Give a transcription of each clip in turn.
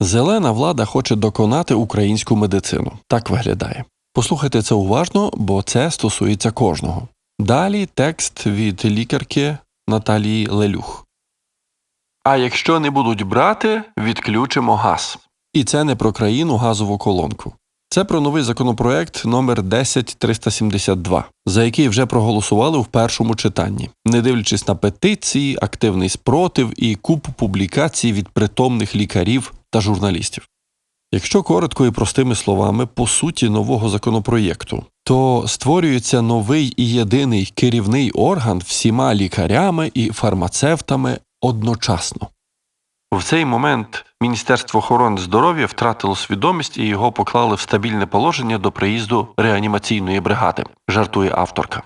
Зелена влада хоче доконати українську медицину. Так виглядає. Послухайте це уважно, бо це стосується кожного. Далі текст від лікарки Наталії Лелюх. А якщо не будуть брати, відключимо газ. І це не про країну газову колонку. Це про новий законопроект номер 10372, за який вже проголосували в першому читанні, не дивлячись на петиції, активний спротив і купу публікацій від притомних лікарів та журналістів. Якщо коротко і простими словами, по суті нового законопроєкту, то створюється новий і єдиний керівний орган всіма лікарями і фармацевтами одночасно. В цей момент Міністерство охорони здоров'я втратило свідомість і його поклали в стабільне положення до приїзду реанімаційної бригади, жартує авторка.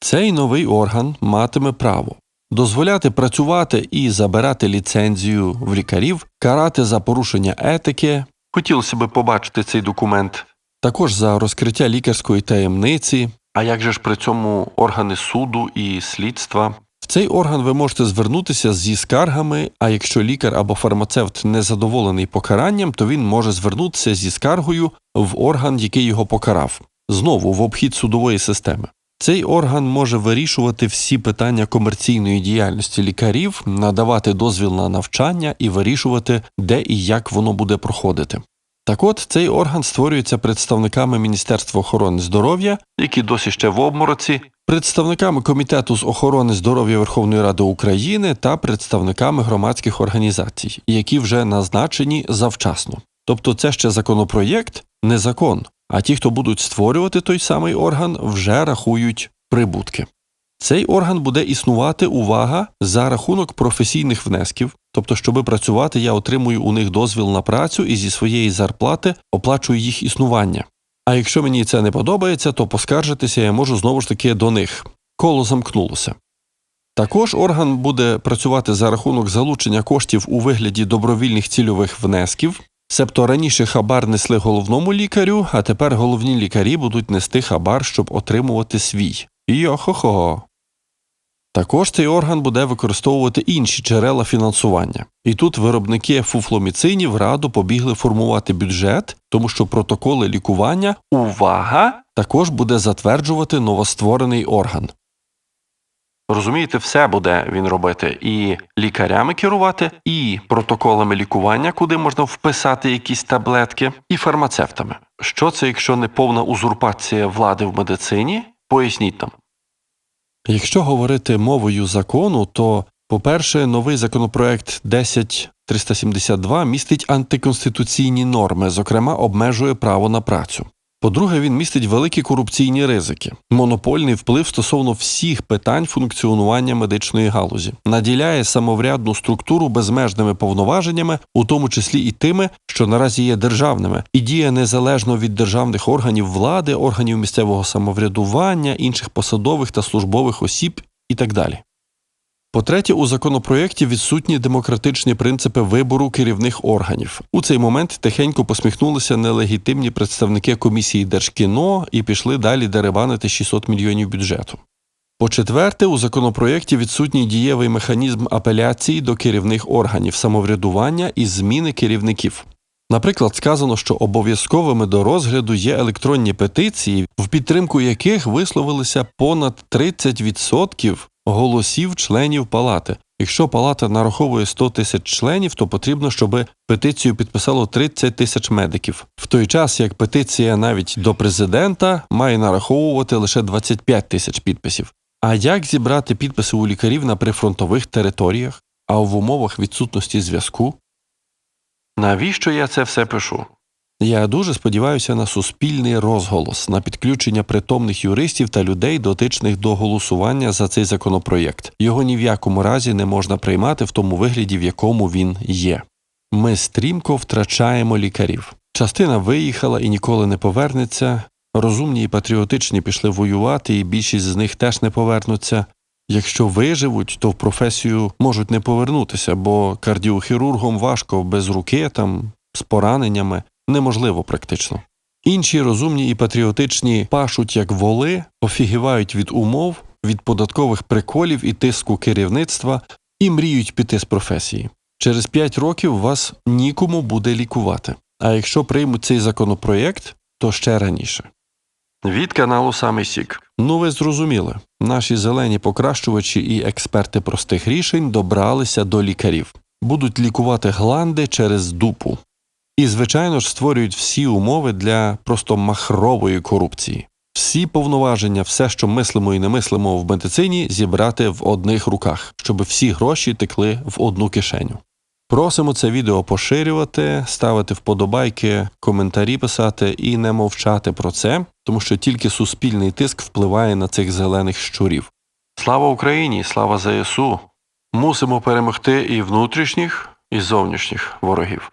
Цей новий орган матиме право дозволяти працювати і забирати ліцензію в лікарів, карати за порушення етики. Хотілося би побачити цей документ, також за розкриття лікарської таємниці. А як же ж при цьому органи суду і слідства? В цей орган ви можете звернутися зі скаргами, а якщо лікар або фармацевт не задоволений покаранням, то він може звернутися зі скаргою в орган, який його покарав, знову в обхід судової системи. Цей орган може вирішувати всі питання комерційної діяльності лікарів, надавати дозвіл на навчання і вирішувати, де і як воно буде проходити. Так от цей орган створюється представниками Міністерства охорони здоров'я, які досі ще в обмороці, представниками Комітету з охорони здоров'я Верховної Ради України та представниками громадських організацій, які вже назначені завчасно. Тобто це ще законопроєкт, не закон, а ті, хто будуть створювати той самий орган, вже рахують прибутки. Цей орган буде існувати увага за рахунок професійних внесків, тобто, щоби працювати, я отримую у них дозвіл на працю і зі своєї зарплати оплачую їх існування. А якщо мені це не подобається, то поскаржитися я можу знову ж таки до них. Коло замкнулося. Також орган буде працювати за рахунок залучення коштів у вигляді добровільних цільових внесків, себто раніше хабар несли головному лікарю, а тепер головні лікарі будуть нести хабар, щоб отримувати свій. Йо-хо-хо. Також цей орган буде використовувати інші джерела фінансування. І тут виробники фуфломіцинів радо побігли формувати бюджет, тому що протоколи лікування увага також буде затверджувати новостворений орган. Розумієте, все буде він робити і лікарями керувати, і протоколами лікування, куди можна вписати якісь таблетки, і фармацевтами. Що це, якщо не повна узурпація влади в медицині? Поясніть нам. Якщо говорити мовою закону, то, по-перше, новий законопроект 10372 містить антиконституційні норми, зокрема, обмежує право на працю. По-друге, він містить великі корупційні ризики, монопольний вплив стосовно всіх питань функціонування медичної галузі, наділяє самоврядну структуру безмежними повноваженнями, у тому числі і тими, що наразі є державними, і діє незалежно від державних органів влади, органів місцевого самоврядування, інших посадових та службових осіб і так далі. По-третє, у законопроєкті відсутні демократичні принципи вибору керівних органів. У цей момент тихенько посміхнулися нелегітимні представники комісії Держкіно і пішли далі деребанити 600 мільйонів бюджету. По-четверте, у законопроєкті відсутній дієвий механізм апеляції до керівних органів самоврядування і зміни керівників. Наприклад, сказано, що обов'язковими до розгляду є електронні петиції, в підтримку яких висловилися понад 30% голосів членів палати. Якщо палата нараховує 100 тисяч членів, то потрібно, щоб петицію підписало 30 тисяч медиків, в той час як петиція навіть до президента має нараховувати лише 25 тисяч підписів. А як зібрати підписи у лікарів на прифронтових територіях, а в умовах відсутності зв'язку? Навіщо я це все пишу? Я дуже сподіваюся на суспільний розголос, на підключення притомних юристів та людей, дотичних до голосування за цей законопроєкт. Його ні в якому разі не можна приймати в тому вигляді, в якому він є. Ми стрімко втрачаємо лікарів. Частина виїхала і ніколи не повернеться. Розумні і патріотичні пішли воювати, і більшість з них теж не повернуться. Якщо виживуть, то в професію можуть не повернутися, бо кардіохірургом важко без руки там з пораненнями неможливо практично. Інші розумні і патріотичні пашуть як воли, офігівають від умов, від податкових приколів і тиску керівництва і мріють піти з професії. Через 5 років вас нікому буде лікувати. А якщо приймуть цей законопроєкт, то ще раніше. Від каналу Самий Сік. Ну, ви зрозуміли, наші зелені покращувачі і експерти простих рішень добралися до лікарів. Будуть лікувати гланди через дупу. І, звичайно ж, створюють всі умови для просто махрової корупції. Всі повноваження, все, що мислимо і не мислимо в медицині, зібрати в одних руках, щоб всі гроші текли в одну кишеню. Просимо це відео поширювати, ставити вподобайки, коментарі писати і не мовчати про це, тому що тільки суспільний тиск впливає на цих зелених щурів. Слава Україні! Слава ЗСУ! Мусимо перемогти і внутрішніх, і зовнішніх ворогів.